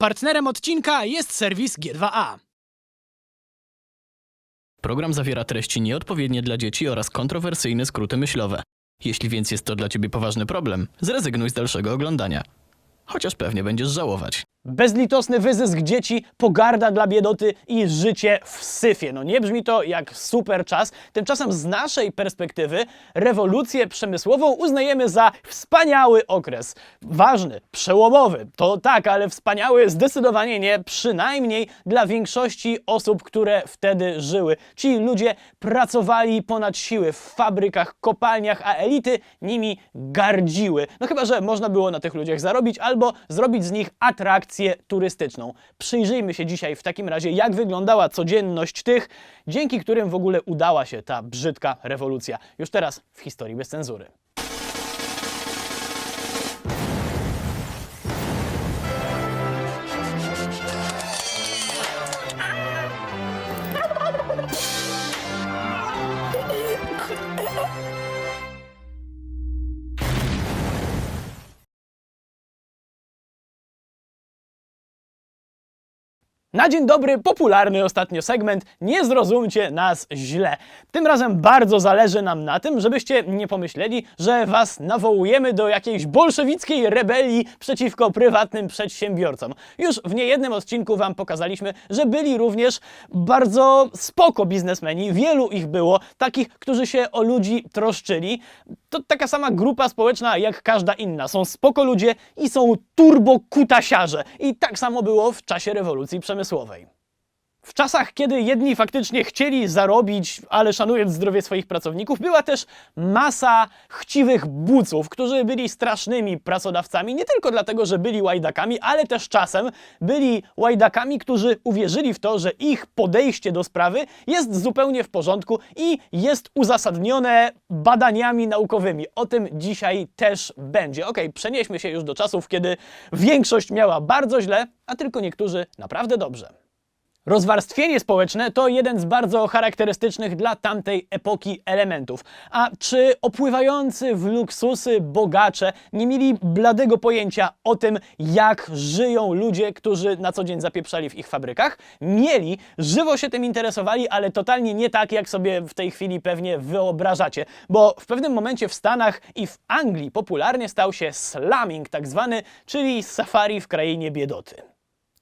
Partnerem odcinka jest serwis G2A. Program zawiera treści nieodpowiednie dla dzieci oraz kontrowersyjne skróty myślowe. Jeśli więc jest to dla ciebie poważny problem, zrezygnuj z dalszego oglądania. Chociaż pewnie będziesz żałować. Bezlitosny wyzysk dzieci, pogarda dla biedoty i życie w syfie. No nie brzmi to jak super czas. Tymczasem z naszej perspektywy rewolucję przemysłową uznajemy za wspaniały okres. Ważny, przełomowy, to tak, ale wspaniały zdecydowanie nie, przynajmniej dla większości osób, które wtedy żyły. Ci ludzie pracowali ponad siły w fabrykach, kopalniach, a elity nimi gardziły. No chyba, że można było na tych ludziach zarobić albo zrobić z nich atrakcję turystyczną. Przyjrzyjmy się dzisiaj w takim razie, jak wyglądała codzienność tych, dzięki którym w ogóle udała się ta brzydka rewolucja. Już teraz w historii bez cenzury. Na dzień dobry, popularny ostatnio segment. Nie zrozumcie nas źle. Tym razem bardzo zależy nam na tym, żebyście nie pomyśleli, że was nawołujemy do jakiejś bolszewickiej rebelii przeciwko prywatnym przedsiębiorcom. Już w niejednym odcinku wam pokazaliśmy, że byli również bardzo spoko biznesmeni. Wielu ich było, takich, którzy się o ludzi troszczyli. To taka sama grupa społeczna jak każda inna. Są spoko ludzie i są turbo kutasiarze. I tak samo było w czasie rewolucji przemysłowej. W czasach, kiedy jedni faktycznie chcieli zarobić, ale szanując zdrowie swoich pracowników, była też masa chciwych buców, którzy byli strasznymi pracodawcami, nie tylko dlatego, że byli łajdakami, ale też czasem byli łajdakami, którzy uwierzyli w to, że ich podejście do sprawy jest zupełnie w porządku i jest uzasadnione badaniami naukowymi. O tym dzisiaj też będzie. Okej, przenieśmy się już do czasów, kiedy większość miała bardzo źle, a tylko niektórzy naprawdę dobrze. Rozwarstwienie społeczne to jeden z bardzo charakterystycznych dla tamtej epoki elementów. A czy opływający w luksusy bogacze nie mieli bladego pojęcia o tym, jak żyją ludzie, którzy na co dzień zapieprzali w ich fabrykach? Mieli, żywo się tym interesowali, ale totalnie nie tak, jak sobie w tej chwili pewnie wyobrażacie. Bo w pewnym momencie w Stanach i w Anglii popularnie stał się slumming tak zwany, czyli safari w krainie biedoty.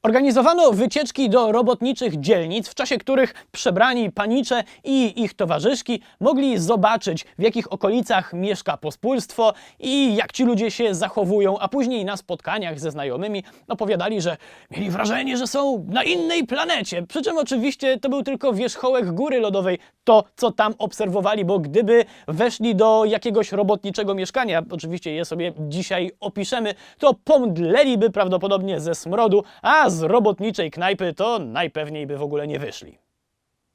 Organizowano wycieczki do robotniczych dzielnic, w czasie których przebrani panicze i ich towarzyszki mogli zobaczyć, w jakich okolicach mieszka pospólstwo i jak ci ludzie się zachowują, a później na spotkaniach ze znajomymi opowiadali, że mieli wrażenie, że są na innej planecie. Przy czym oczywiście to był tylko wierzchołek góry lodowej, to co tam obserwowali, bo gdyby weszli do jakiegoś robotniczego mieszkania, oczywiście je sobie dzisiaj opiszemy, to pomdleliby prawdopodobnie ze smrodu, a z robotniczej knajpy to najpewniej by w ogóle nie wyszli.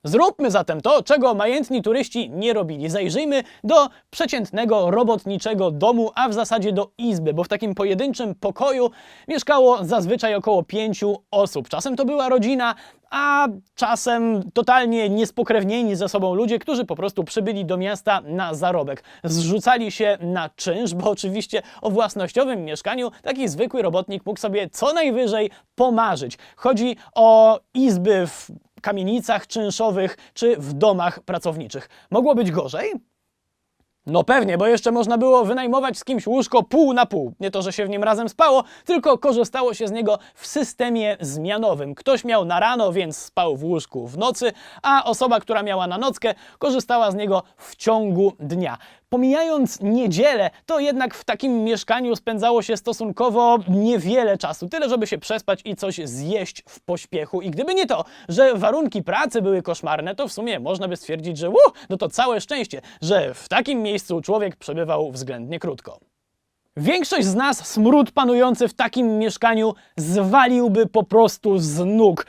Zróbmy zatem to, czego majętni turyści nie robili. Zajrzyjmy do przeciętnego robotniczego domu, a w zasadzie do izby, bo w takim pojedynczym pokoju mieszkało zazwyczaj około pięciu osób. Czasem to była rodzina, a czasem totalnie niespokrewnieni ze sobą ludzie, którzy po prostu przybyli do miasta na zarobek. Zrzucali się na czynsz, bo oczywiście o własnościowym mieszkaniu taki zwykły robotnik mógł sobie co najwyżej pomarzyć. Chodzi o izby w kamienicach czynszowych czy w domach pracowniczych. Mogło być gorzej? No pewnie, bo jeszcze można było wynajmować z kimś łóżko pół na pół. Nie to, że się w nim razem spało, tylko korzystało się z niego w systemie zmianowym. Ktoś miał na rano, więc spał w łóżku w nocy, a osoba, która miała na nockę, korzystała z niego w ciągu dnia. Pomijając niedzielę, to jednak w takim mieszkaniu spędzało się stosunkowo niewiele czasu, tyle żeby się przespać i coś zjeść w pośpiechu. I gdyby nie to, że warunki pracy były koszmarne, to w sumie można by stwierdzić, że uh, no to całe szczęście, że w takim miejscu człowiek przebywał względnie krótko. Większość z nas smród panujący w takim mieszkaniu zwaliłby po prostu z nóg.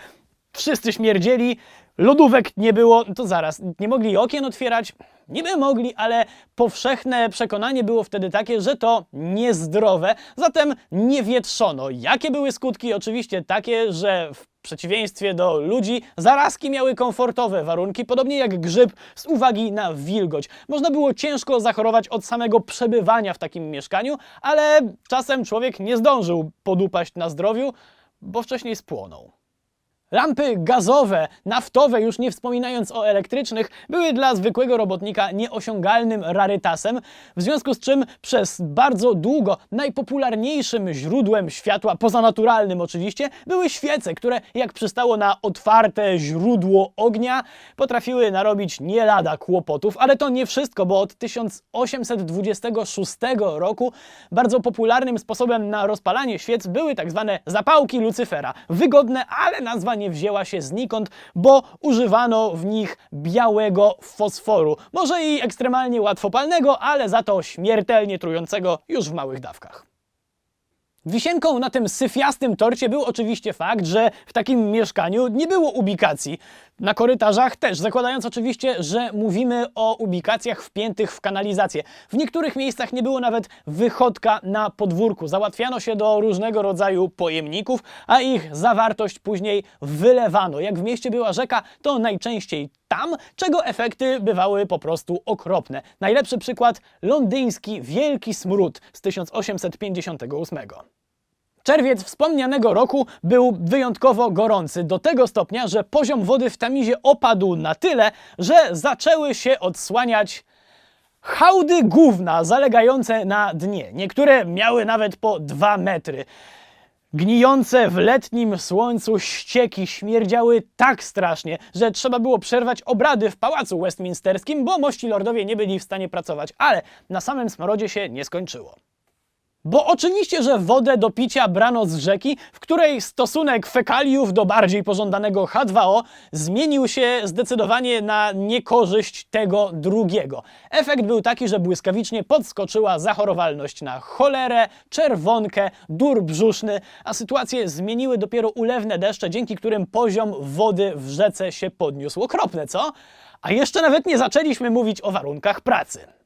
Wszyscy śmierdzieli, lodówek nie było, to zaraz, nie mogli okien otwierać? Niby mogli, ale powszechne przekonanie było wtedy takie, że to niezdrowe, zatem nie wietrzono. Jakie były skutki? Oczywiście takie, że w przeciwieństwie do ludzi, zarazki miały komfortowe warunki, podobnie jak grzyb, z uwagi na wilgoć. Można było ciężko zachorować od samego przebywania w takim mieszkaniu, ale czasem człowiek nie zdążył podupaść na zdrowiu, bo wcześniej spłonął. Lampy gazowe, naftowe, już nie wspominając o elektrycznych, były dla zwykłego robotnika nieosiągalnym rarytasem, w związku z czym przez bardzo długo najpopularniejszym źródłem światła, pozanaturalnym oczywiście, były świece, które jak przystało na otwarte źródło ognia, potrafiły narobić nie lada kłopotów, ale to nie wszystko, bo od 1826 roku bardzo popularnym sposobem na rozpalanie świec były tak zwane zapałki Lucyfera. Wygodne, ale nazwa wzięła się znikąd, bo używano w nich białego fosforu. Może i ekstremalnie łatwopalnego, ale za to śmiertelnie trującego już w małych dawkach. Wisienką na tym syfiastym torcie był oczywiście fakt, że w takim mieszkaniu nie było ubikacji. Na korytarzach też, zakładając oczywiście, że mówimy o ubikacjach wpiętych w kanalizację. W niektórych miejscach nie było nawet wychodka na podwórku. Załatwiano się do różnego rodzaju pojemników, a ich zawartość później wylewano. Jak w mieście była rzeka, to najczęściej tam, czego efekty bywały po prostu okropne. Najlepszy przykład londyński Wielki Smród z 1858. Czerwiec wspomnianego roku był wyjątkowo gorący, do tego stopnia, że poziom wody w Tamizie opadł na tyle, że zaczęły się odsłaniać hałdy gówna zalegające na dnie. Niektóre miały nawet po dwa metry. Gnijące w letnim słońcu ścieki śmierdziały tak strasznie, że trzeba było przerwać obrady w pałacu westminsterskim, bo mości lordowie nie byli w stanie pracować. Ale na samym smrodzie się nie skończyło. Bo oczywiście, że wodę do picia brano z rzeki, w której stosunek fekaliów do bardziej pożądanego H2O zmienił się zdecydowanie na niekorzyść tego drugiego. Efekt był taki, że błyskawicznie podskoczyła zachorowalność na cholerę, czerwonkę, dur brzuszny, a sytuację zmieniły dopiero ulewne deszcze, dzięki którym poziom wody w rzece się podniósł. Okropne, co? A jeszcze nawet nie zaczęliśmy mówić o warunkach pracy.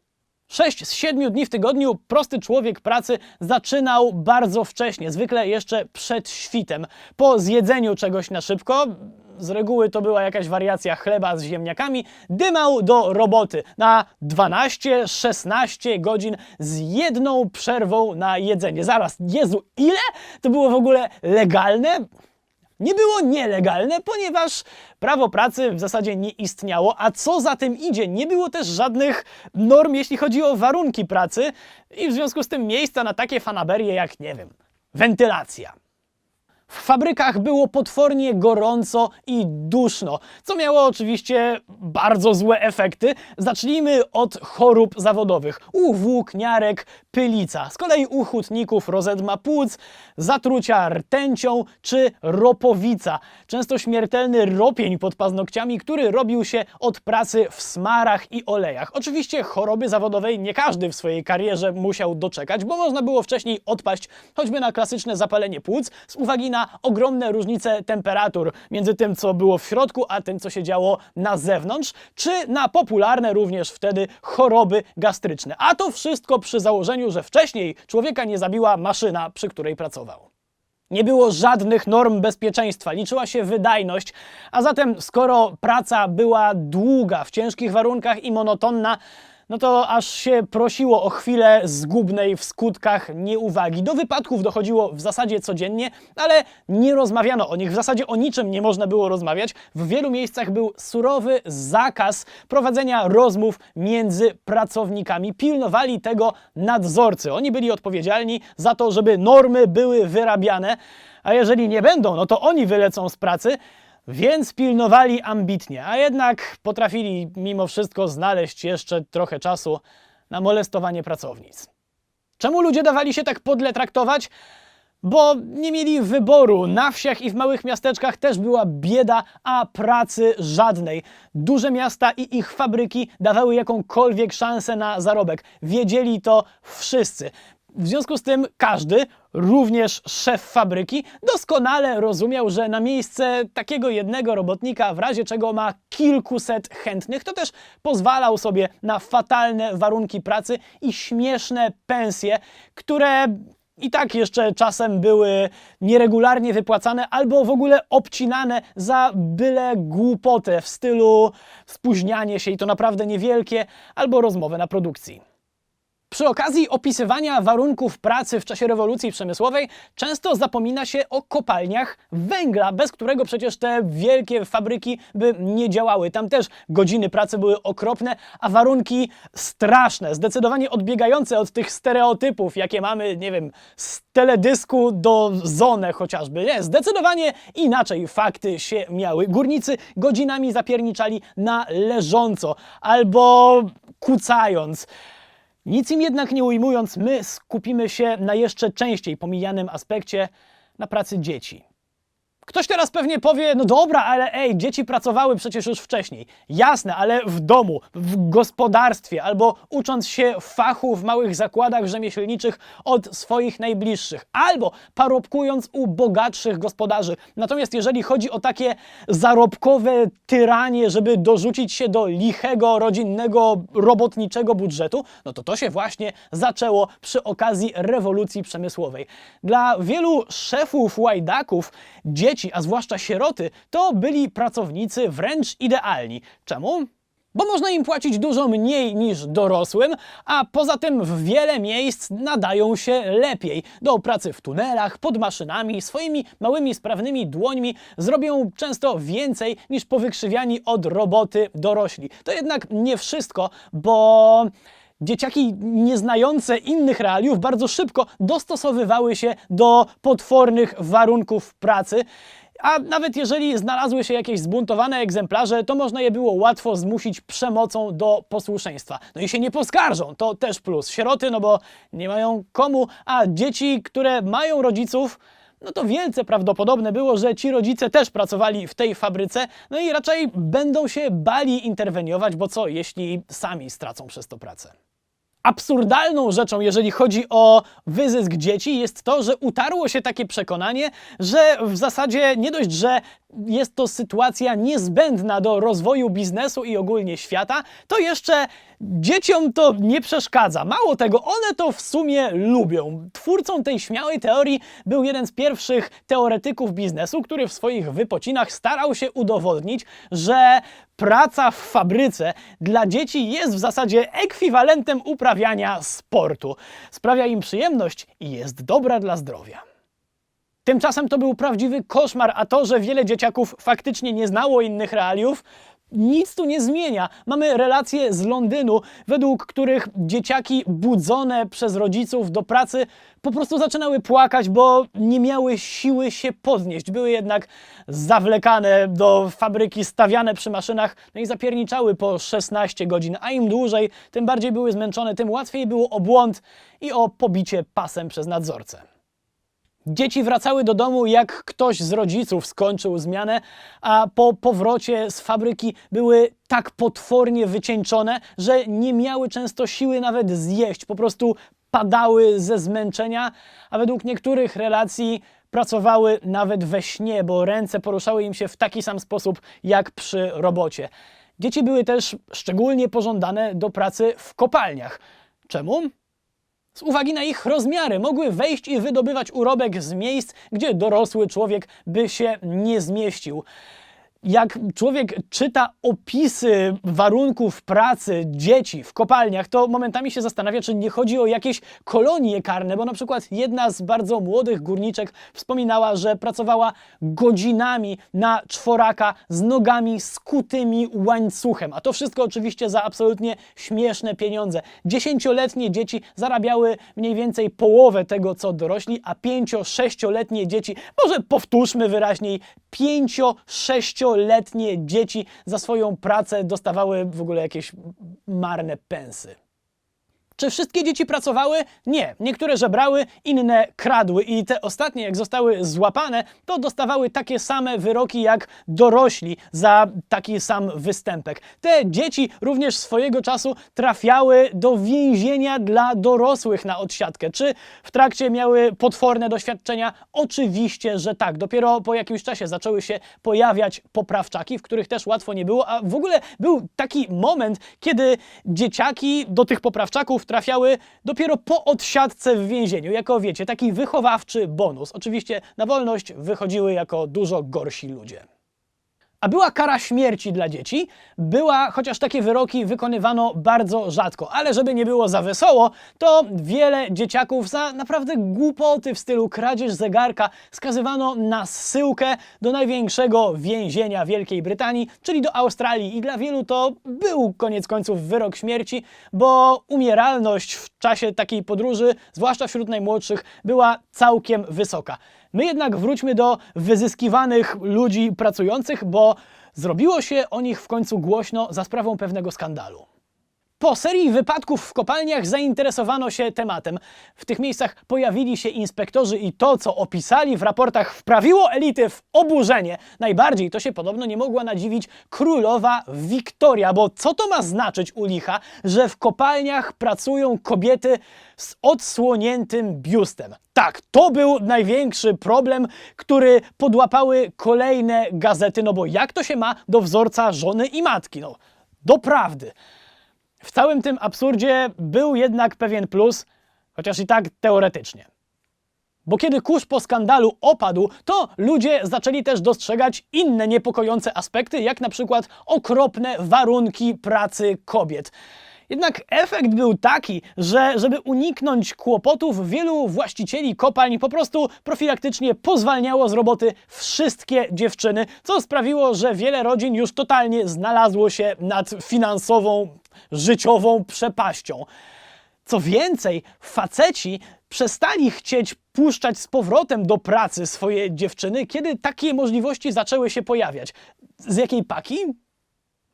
Sześć z siedmiu dni w tygodniu prosty człowiek pracy zaczynał bardzo wcześnie, zwykle jeszcze przed świtem. Po zjedzeniu czegoś na szybko, z reguły to była jakaś wariacja chleba z ziemniakami, dymał do roboty na 12-16 godzin z jedną przerwą na jedzenie. Zaraz, Jezu, ile? To było w ogóle legalne? Nie było nielegalne, ponieważ prawo pracy w zasadzie nie istniało, a co za tym idzie, nie było też żadnych norm, jeśli chodzi o warunki pracy i w związku z tym miejsca na takie fanaberie jak, nie wiem, wentylacja. W fabrykach było potwornie gorąco i duszno, co miało oczywiście bardzo złe efekty. Zacznijmy od chorób zawodowych. U włókniarek pylica, z kolei u hutników rozedma płuc, zatrucia rtęcią czy ropowica. Często śmiertelny ropień pod paznokciami, który robił się od pracy w smarach i olejach. Oczywiście choroby zawodowej nie każdy w swojej karierze musiał doczekać, bo można było wcześniej odpaść choćby na klasyczne zapalenie płuc z uwagi na ogromne różnice temperatur między tym, co było w środku, a tym, co się działo na zewnątrz, czy na popularne również wtedy choroby gastryczne. A to wszystko przy założeniu, że wcześniej człowieka nie zabiła maszyna, przy której pracował. Nie było żadnych norm bezpieczeństwa, liczyła się wydajność, a zatem skoro praca była długa, w ciężkich warunkach i monotonna, no to aż się prosiło o chwilę zgubnej w skutkach nieuwagi. Do wypadków dochodziło w zasadzie codziennie, ale nie rozmawiano o nich. W zasadzie o niczym nie można było rozmawiać. W wielu miejscach był surowy zakaz prowadzenia rozmów między pracownikami. Pilnowali tego nadzorcy. Oni byli odpowiedzialni za to, żeby normy były wyrabiane, a jeżeli nie będą, no to oni wylecą z pracy. Więc pilnowali ambitnie, a jednak potrafili mimo wszystko znaleźć jeszcze trochę czasu na molestowanie pracownic. Czemu ludzie dawali się tak podle traktować? Bo nie mieli wyboru. Na wsiach i w małych miasteczkach też była bieda, a pracy żadnej. Duże miasta i ich fabryki dawały jakąkolwiek szansę na zarobek. Wiedzieli to wszyscy. W związku z tym każdy, również szef fabryki, doskonale rozumiał, że na miejsce takiego jednego robotnika, w razie czego ma kilkuset chętnych, to też pozwalał sobie na fatalne warunki pracy i śmieszne pensje, które i tak jeszcze czasem były nieregularnie wypłacane albo w ogóle obcinane za byle głupotę w stylu spóźnianie się i to naprawdę niewielkie, albo rozmowę na produkcji. Przy okazji opisywania warunków pracy w czasie rewolucji przemysłowej często zapomina się o kopalniach węgla, bez którego przecież te wielkie fabryki by nie działały. Tam też godziny pracy były okropne, a warunki straszne, zdecydowanie odbiegające od tych stereotypów, jakie mamy, nie wiem, z teledysku do Zone chociażby. Nie, zdecydowanie inaczej fakty się miały. Górnicy godzinami zapierniczali na leżąco albo kucając. Nic im jednak nie ujmując, my skupimy się na jeszcze częściej pomijanym aspekcie na pracy dzieci. Ktoś teraz pewnie powie, no dobra, ale ej, dzieci pracowały przecież już wcześniej. Jasne, ale w domu, w gospodarstwie albo ucząc się fachu w małych zakładach rzemieślniczych od swoich najbliższych, albo parobkując u bogatszych gospodarzy. Natomiast jeżeli chodzi o takie zarobkowe tyranie, żeby dorzucić się do lichego, rodzinnego, robotniczego budżetu, no to to się właśnie zaczęło przy okazji rewolucji przemysłowej. Dla wielu szefów łajdaków dzieci, a zwłaszcza sieroty, to byli pracownicy wręcz idealni. Czemu? Bo można im płacić dużo mniej niż dorosłym, a poza tym w wiele miejsc nadają się lepiej. Do pracy w tunelach, pod maszynami, swoimi małymi sprawnymi dłońmi zrobią często więcej niż powykrzywiani od roboty dorośli. To jednak nie wszystko, bo Dzieciaki nieznające innych realiów bardzo szybko dostosowywały się do potwornych warunków pracy. A nawet jeżeli znalazły się jakieś zbuntowane egzemplarze, to można je było łatwo zmusić przemocą do posłuszeństwa. No i się nie poskarżą, to też plus. Sieroty, no bo nie mają komu, a dzieci, które mają rodziców, no to wielce prawdopodobne było, że ci rodzice też pracowali w tej fabryce, no i raczej będą się bali interweniować, bo co, jeśli sami stracą przez to pracę. Absurdalną rzeczą, jeżeli chodzi o wyzysk dzieci, jest to, że utarło się takie przekonanie, że w zasadzie nie dość, że jest to sytuacja niezbędna do rozwoju biznesu i ogólnie świata, to jeszcze dzieciom to nie przeszkadza. Mało tego, one to w sumie lubią. Twórcą tej śmiałej teorii był jeden z pierwszych teoretyków biznesu, który w swoich wypocinach starał się udowodnić, że praca w fabryce dla dzieci jest w zasadzie ekwiwalentem uprawiania sportu. Sprawia im przyjemność i jest dobra dla zdrowia. Tymczasem to był prawdziwy koszmar, a to, że wiele dzieciaków faktycznie nie znało innych realiów, nic tu nie zmienia. Mamy relacje z Londynu, według których dzieciaki budzone przez rodziców do pracy po prostu zaczynały płakać, bo nie miały siły się podnieść. Były jednak zawlekane do fabryki, stawiane przy maszynach, no i zapierniczały po 16 godzin, a im dłużej, tym bardziej były zmęczone, tym łatwiej było o błąd i o pobicie pasem przez nadzorcę. Dzieci wracały do domu, jak ktoś z rodziców skończył zmianę, a po powrocie z fabryki były tak potwornie wycieńczone, że nie miały często siły nawet zjeść. Po prostu padały ze zmęczenia, a według niektórych relacji pracowały nawet we śnie, bo ręce poruszały im się w taki sam sposób jak przy robocie. Dzieci były też szczególnie pożądane do pracy w kopalniach. Czemu? Z uwagi na ich rozmiary mogły wejść i wydobywać urobek z miejsc, gdzie dorosły człowiek by się nie zmieścił. Jak człowiek czyta opisy warunków pracy dzieci w kopalniach, to momentami się zastanawia, czy nie chodzi o jakieś kolonie karne, bo na przykład jedna z bardzo młodych górniczek wspominała, że pracowała godzinami na czworaka z nogami skutymi łańcuchem, a to wszystko oczywiście za absolutnie śmieszne pieniądze. Dziesięcioletnie dzieci zarabiały mniej więcej połowę tego, co dorośli, a pięcio-sześcioletnie dzieci, może powtórzmy wyraźniej, pięcio-sześcioletnie dzieci za swoją pracę dostawały w ogóle jakieś marne pensy. Czy wszystkie dzieci pracowały? Nie. Niektóre żebrały, inne kradły i te ostatnie, jak zostały złapane, to dostawały takie same wyroki jak dorośli za taki sam występek. Te dzieci również swojego czasu trafiały do więzienia dla dorosłych na odsiadkę. Czy w trakcie miały potworne doświadczenia? Oczywiście, że tak. Dopiero po jakimś czasie zaczęły się pojawiać poprawczaki, w których też łatwo nie było, a w ogóle był taki moment, kiedy dzieciaki do tych poprawczaków trafiały dopiero po odsiadce w więzieniu, jako wiecie, taki wychowawczy bonus. Oczywiście na wolność wychodziły jako dużo gorsi ludzie. A była kara śmierci dla dzieci, była, chociaż takie wyroki wykonywano bardzo rzadko, ale żeby nie było za wesoło, to wiele dzieciaków za naprawdę głupoty w stylu kradzież zegarka skazywano na zsyłkę do największego więzienia Wielkiej Brytanii, czyli do Australii. I dla wielu to był koniec końców wyrok śmierci, bo umieralność w czasie takiej podróży, zwłaszcza wśród najmłodszych, była całkiem wysoka. My jednak wróćmy do wyzyskiwanych ludzi pracujących, bo zrobiło się o nich w końcu głośno za sprawą pewnego skandalu. Po serii wypadków w kopalniach zainteresowano się tematem. W tych miejscach pojawili się inspektorzy i to, co opisali w raportach, wprawiło elity w oburzenie. Najbardziej to się podobno nie mogła nadziwić królowa Wiktoria, bo co to ma znaczyć u licha, że w kopalniach pracują kobiety z odsłoniętym biustem? Tak, to był największy problem, który podłapały kolejne gazety, no bo jak to się ma do wzorca żony i matki? No, do prawdy. W całym tym absurdzie był jednak pewien plus, chociaż i tak teoretycznie. Bo kiedy kurz po skandalu opadł, to ludzie zaczęli też dostrzegać inne niepokojące aspekty, jak na przykład okropne warunki pracy kobiet. Jednak efekt był taki, że żeby uniknąć kłopotów, wielu właścicieli kopalń po prostu profilaktycznie pozwalniało z roboty wszystkie dziewczyny, co sprawiło, że wiele rodzin już totalnie znalazło się nad finansową, życiową przepaścią. Co więcej, faceci przestali chcieć puszczać z powrotem do pracy swoje dziewczyny, kiedy takie możliwości zaczęły się pojawiać. Z jakiej paki?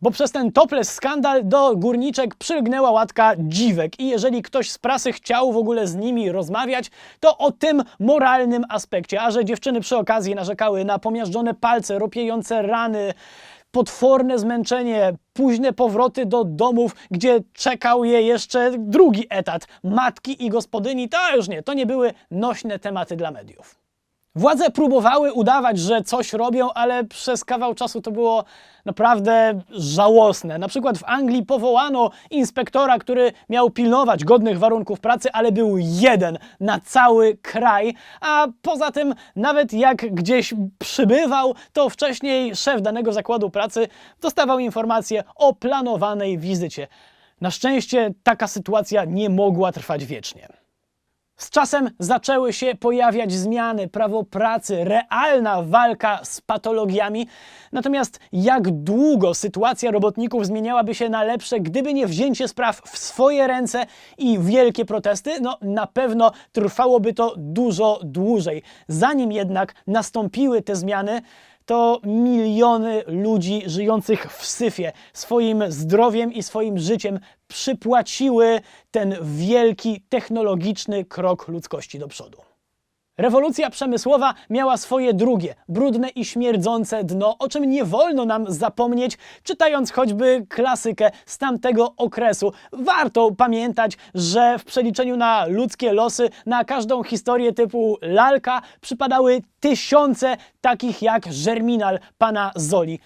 Bo przez ten topless skandal do górniczek przylgnęła łatka dziwek i jeżeli ktoś z prasy chciał w ogóle z nimi rozmawiać, to o tym moralnym aspekcie, a że dziewczyny przy okazji narzekały na pomiażdżone palce, ropiejące rany, potworne zmęczenie, późne powroty do domów, gdzie czekał je jeszcze drugi etat matki i gospodyni, to już nie, to nie były nośne tematy dla mediów. Władze próbowały udawać, że coś robią, ale przez kawał czasu to było naprawdę żałosne. Na przykład w Anglii powołano inspektora, który miał pilnować godnych warunków pracy, ale był jeden na cały kraj. A poza tym, nawet jak gdzieś przybywał, to wcześniej szef danego zakładu pracy dostawał informację o planowanej wizycie. Na szczęście taka sytuacja nie mogła trwać wiecznie. Z czasem zaczęły się pojawiać zmiany, prawo pracy, realna walka z patologiami. Natomiast jak długo sytuacja robotników zmieniałaby się na lepsze, gdyby nie wzięcie spraw w swoje ręce i wielkie protesty? No na pewno trwałoby to dużo dłużej. Zanim jednak nastąpiły te zmiany, to miliony ludzi żyjących w syfie swoim zdrowiem i swoim życiem przypłaciły ten wielki technologiczny krok ludzkości do przodu. Rewolucja przemysłowa miała swoje drugie, brudne i śmierdzące dno, o czym nie wolno nam zapomnieć, czytając choćby klasykę z tamtego okresu. Warto pamiętać, że w przeliczeniu na ludzkie losy, na każdą historię typu lalka przypadały tysiące takich jak Żerminal pana Zoli.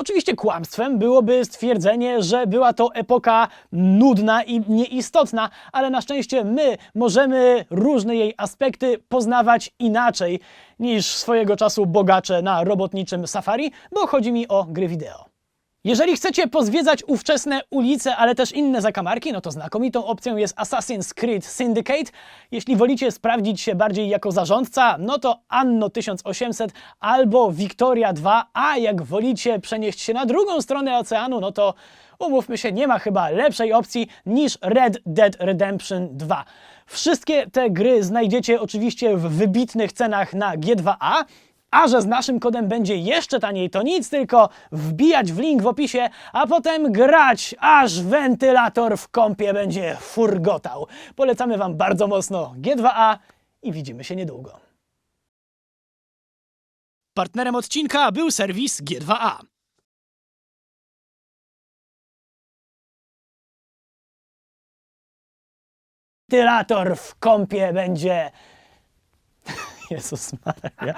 Oczywiście kłamstwem byłoby stwierdzenie, że była to epoka nudna i nieistotna, ale na szczęście my możemy różne jej aspekty poznawać inaczej niż swojego czasu bogacze na robotniczym safari, bo chodzi mi o gry wideo. Jeżeli chcecie pozwiedzać ówczesne ulice, ale też inne zakamarki, no to znakomitą opcją jest Assassin's Creed Syndicate. Jeśli wolicie sprawdzić się bardziej jako zarządca, no to Anno 1800 albo Victoria 2, a jak wolicie przenieść się na drugą stronę oceanu, no to umówmy się, nie ma chyba lepszej opcji niż Red Dead Redemption 2. Wszystkie te gry znajdziecie oczywiście w wybitnych cenach na G2A. A że z naszym kodem będzie jeszcze taniej, to nic, tylko wbijać w link w opisie, a potem grać, aż wentylator w kąpie będzie furgotał. Polecamy Wam bardzo mocno G2A i widzimy się niedługo. Partnerem odcinka był serwis G2A. Wentylator w kąpie będzie... Jesus, Maria.